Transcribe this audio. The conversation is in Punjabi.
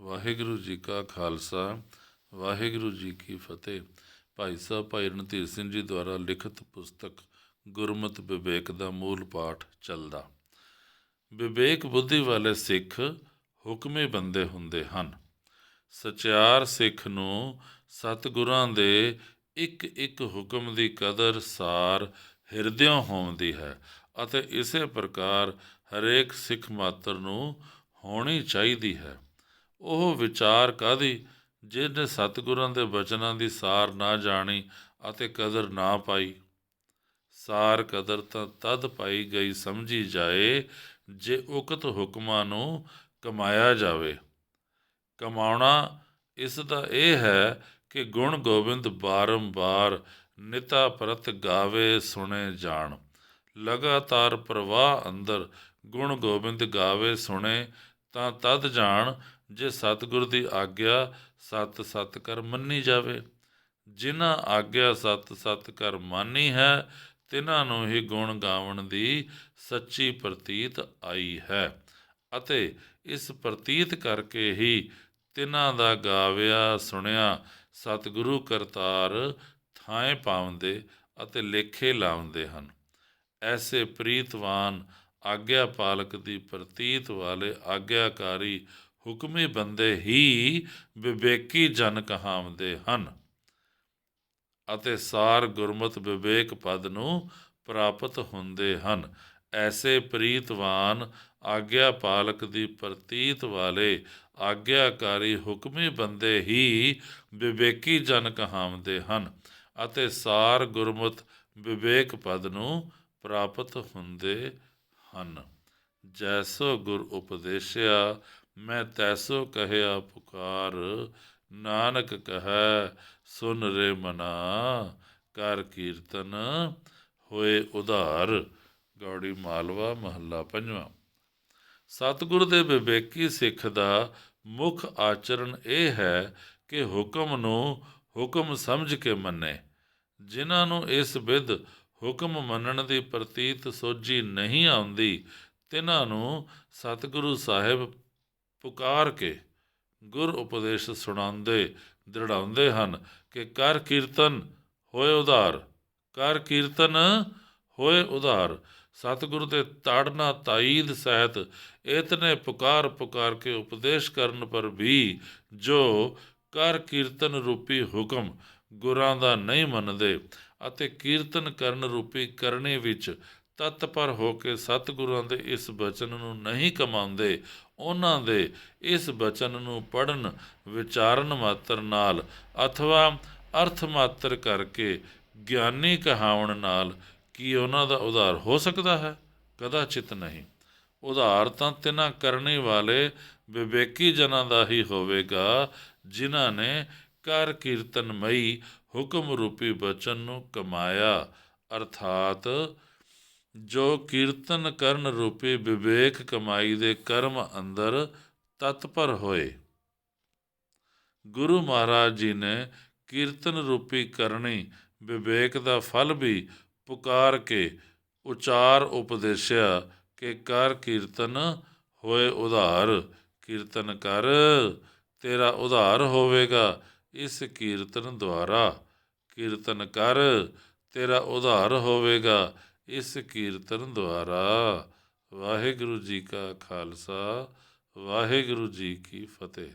ਵਾਹਿਗੁਰੂ ਜੀ ਕਾ ਖਾਲਸਾ, ਵਾਹਿਗੁਰੂ ਜੀ ਕੀ ਫਤਿਹ। ਭਾਈ ਸਾਹਿਬ, ਭਾਈ ਰਣਧੀਰ ਸਿੰਘ ਜੀ ਦੁਆਰਾ ਲਿਖਤ ਪੁਸਤਕ ਗੁਰਮਤਿ ਵਿਵੇਕ ਦਾ ਮੂਲ ਪਾਠ ਚੱਲਦਾ। ਵਿਵੇਕ ਬੁੱਧੀ ਵਾਲੇ ਸਿੱਖ ਹੁਕਮੇ ਬੰਦੇ ਹੁੰਦੇ ਹਨ। ਸਚਿਆਰ ਸਿੱਖ ਨੂੰ ਸਤਿਗੁਰਾਂ ਦੇ ਇੱਕ ਇੱਕ ਹੁਕਮ ਦੀ ਕਦਰ ਸਾਰ ਹਿਰਦਿਓਂ ਹੋਂਦੀ ਹੈ ਅਤੇ ਇਸੇ ਪ੍ਰਕਾਰ ਹਰੇਕ ਸਿੱਖ ਮਾਤਰ ਨੂੰ ਹੋਣੀ ਚਾਹੀਦੀ ਹੈ। ਉਹ ਵਿਚਾਰ ਕਾਦੀ ਜਿਹਨੇ ਸਤਿਗੁਰਾਂ ਦੇ ਬਚਨਾਂ ਦੀ ਸਾਰ ਨਾ ਜਾਣੀ ਅਤੇ ਕਦਰ ਨਾ ਪਾਈ। ਸਾਰ ਕਦਰ ਤਾਂ ਤਦ ਪਾਈ ਗਈ ਸਮਝੀ ਜਾਏ ਜੇ ਉਕਤ ਹੁਕਮਾਂ ਨੂੰ ਕਮਾਇਆ ਜਾਵੇ। ਕਮਾਉਣਾ ਇਸ ਦਾ ਇਹ ਹੈ ਕਿ ਗੁਣ ਗੋਬਿੰਦ ਬਾਰੰਬਾਰ ਨਿਤਾ ਪ੍ਰਤ ਗਾਵੇ ਸੁਣੇ ਜਾਣ। ਲਗਾਤਾਰ ਪ੍ਰਵਾਹ ਅੰਦਰ ਗੁਣ ਗੋਬਿੰਦ ਗਾਵੇ ਸੁਣੇ ਤਾਂ ਤਦ ਜਾਣ ਜੇ ਸਤਿਗੁਰ ਦੀ ਆਗਿਆ ਸਤ ਸਤ ਕਰ ਮੰਨੀ ਜਾਵੇ, ਜਿਨ੍ਹਾਂ ਆਗਿਆ ਸਤ ਸਤ ਕਰ ਮਾਨੀ ਹੈ ਤਿਨਾਂ ਨੂੰ ਹੀ ਗੁਣ ਗਾਵਣ ਦੀ ਸੱਚੀ ਪ੍ਰਤੀਤ ਆਈ ਹੈ। ਅਤੇ ਇਸ ਪ੍ਰਤੀਤ ਕਰਕੇ ਹੀ ਤਿਨਾਂ ਦਾ ਗਾਵਿਆ ਸੁਣਿਆ ਸਤਿਗੁਰੂ ਕਰਤਾਰ ਥਾਂ ਪਾਉਂਦੇ ਅਤੇ ਲੇਖੇ ਲਾਉਂਦੇ ਹਨ। ਐਸੇ ਪ੍ਰੀਤਵਾਨ ਆਗਿਆ ਪਾਲਕ ਦੀ ਪ੍ਰਤੀਤ ਵਾਲੇ ਆਗਿਆਕਾਰੀ ਹੁਕਮੀ ਬੰਦੇ ਹੀ ਵਿਵੇਕੀ ਜਨ ਕਹਾਉਂਦੇ ਹਨ ਅਤੇ ਸਾਰ ਗੁਰਮਤ ਵਿਵੇਕ ਪਦ ਨੂੰ ਪ੍ਰਾਪਤ ਹੁੰਦੇ ਹਨ। ਐਸੇ ਪ੍ਰੀਤਵਾਨ ਆਗਿਆ ਪਾਲਕ ਦੀ ਪ੍ਰਤੀਤ ਵਾਲੇ ਆਗਿਆਕਾਰੀ ਹੁਕਮੀ ਬੰਦੇ ਹੀ ਵਿਵੇਕੀ ਜਨ ਕਹਾਉਂਦੇ ਹਨ ਅਤੇ ਸਾਰ ਗੁਰਮਤ ਵਿਵੇਕ ਪਦ ਨੂੰ ਪ੍ਰਾਪਤ ਹੁੰਦੇ ਹਨ। ਜੈਸੋ ਗੁਰ ਉਪਦੇਸ਼ਿਆ ਮੈਂ ਤੈਸੋ ਕਹਿਆ, ਪੁਕਾਰ, ਨਾਨਕ ਕਹੈ, ਸੁਨ ਰੇ ਮਨਾ ਕਰ ਕੀਰਤਨ ਹੋਏ ਉਧਾਰ। ਗੌੜੀ ਮਾਲਵਾ, ਮਹੱਲਾ ਪੰਜਵਾਂ। ਸਤਿਗੁਰ ਦੇ ਵਿਵੇਕੀ ਸਿੱਖ ਦਾ ਮੁੱਖ ਆਚਰਣ ਇਹ ਹੈ ਕਿ ਹੁਕਮ ਨੂੰ ਹੁਕਮ ਸਮਝ ਕੇ ਮੰਨੇ। ਜਿਨ੍ਹਾਂ ਨੂੰ ਇਸ ਵਿਦ ਹੁਕਮ ਮੰਨਣ ਦੀ ਪ੍ਰਤੀਤ ਸੋਝੀ ਨਹੀਂ ਆਉਂਦੀ ਤਿਨਾਂ ਨੂੰ ਸਤਿਗੁਰੂ ਸਾਹਿਬ ਪੁਕਾਰ ਕੇ ਗੁਰ ਉਪਦੇਸ਼ ਸੁਣਾਉਂਦੇ, ਦ੍ਰਿੜਾਉਂਦੇ ਹਨ ਕਿ ਕਰ ਕੀਰਤਨ ਹੋਏ ਉਧਾਰ, ਕਰ ਕੀਰਤਨ ਹੋਏ ਉਧਾਰ। ਸਤਿਗੁਰ ਦੇ ਤਾੜਨਾ ਤਾਈਦ ਸਹਿਤ ਇਤਨੇ ਪੁਕਾਰ ਪੁਕਾਰ ਕੇ ਉਪਦੇਸ਼ ਕਰਨ ਪਰ ਵੀ ਜੋ ਕਰ ਕੀਰਤਨ ਰੂਪੀ ਹੁਕਮ ਗੁਰਾਂ ਦਾ ਨਹੀਂ ਮੰਨਦੇ ਅਤੇ ਕੀਰਤਨ ਕਰਨ ਰੂਪੀ ਕਰਨੇ ਵਿੱਚ ਤਤਪਰ ਹੋ ਕੇ ਸਤਿਗੁਰਾਂ ਦੇ ਇਸ ਬਚਨ ਨੂੰ ਨਹੀਂ ਕਮਾਉਂਦੇ ਉਹਨਾਂ ਦੇ ਇਸ ਬਚਨ ਨੂੰ ਪੜਨ ਵਿਚਾਰਨ ਮਾਤਰ ਨਾਲ ਅਥਵਾ ਅਰਥ ਮਾਤਰ ਕਰਕੇ ਗਿਆਨੀ ਕਹਾਉਣ ਨਾਲ ਕੀ ਉਹਨਾਂ ਦਾ ਉਧਾਰ ਹੋ ਸਕਦਾ ਹੈ? ਕਦਾਚਿਤ ਨਹੀਂ। ਉਧਾਰ ਤਾਂ ਤਿਨਾਂ ਕਰਨੇ ਵਾਲੇ ਵਿਵੇਕੀ ਜਨਾਂ ਦਾ ਹੀ ਹੋਵੇਗਾ, ਜਿਨ੍ਹਾਂ ਨੇ ਕਰ ਕੀਰਤਨਮਈ ਹੁਕਮ ਰੂਪੀ ਬਚਨ ਨੂੰ ਕਮਾਇਆ। ਅਰਥਾਤ ਜੋ ਕੀਰਤਨ ਕਰਨ ਰੂਪੀ ਵਿਵੇਕ ਕਮਾਈ ਦੇ ਕਰਮ ਅੰਦਰ ਤਤਪਰ ਹੋਏ। ਗੁਰੂ ਮਹਾਰਾਜ ਜੀ ਨੇ ਕੀਰਤਨ ਰੂਪੀ ਕਰਨੀ ਵਿਵੇਕ ਦਾ ਫਲ ਵੀ ਪੁਕਾਰ ਕੇ ਉਚਾਰ ਉਪਦੇਸ਼ਿਆ ਕਿ ਕਰ ਕੀਰਤਨ ਹੋਏ ਉਧਾਰ, ਕੀਰਤਨ ਕਰ, ਤੇਰਾ ਉਧਾਰ ਹੋਵੇਗਾ ਇਸ ਕੀਰਤਨ ਦੁਆਰਾ। ਕੀਰਤਨ ਕਰ, ਤੇਰਾ ਉਧਾਰ ਹੋਵੇਗਾ ਇਸ ਕੀਰਤਨ ਦੁਆਰਾ ਵਾਹਿਗੁਰੂ ਜੀ ਕਾ ਖਾਲਸਾ ਵਾਹਿਗੁਰੂ ਜੀ ਕੀ ਫਤਿਹ।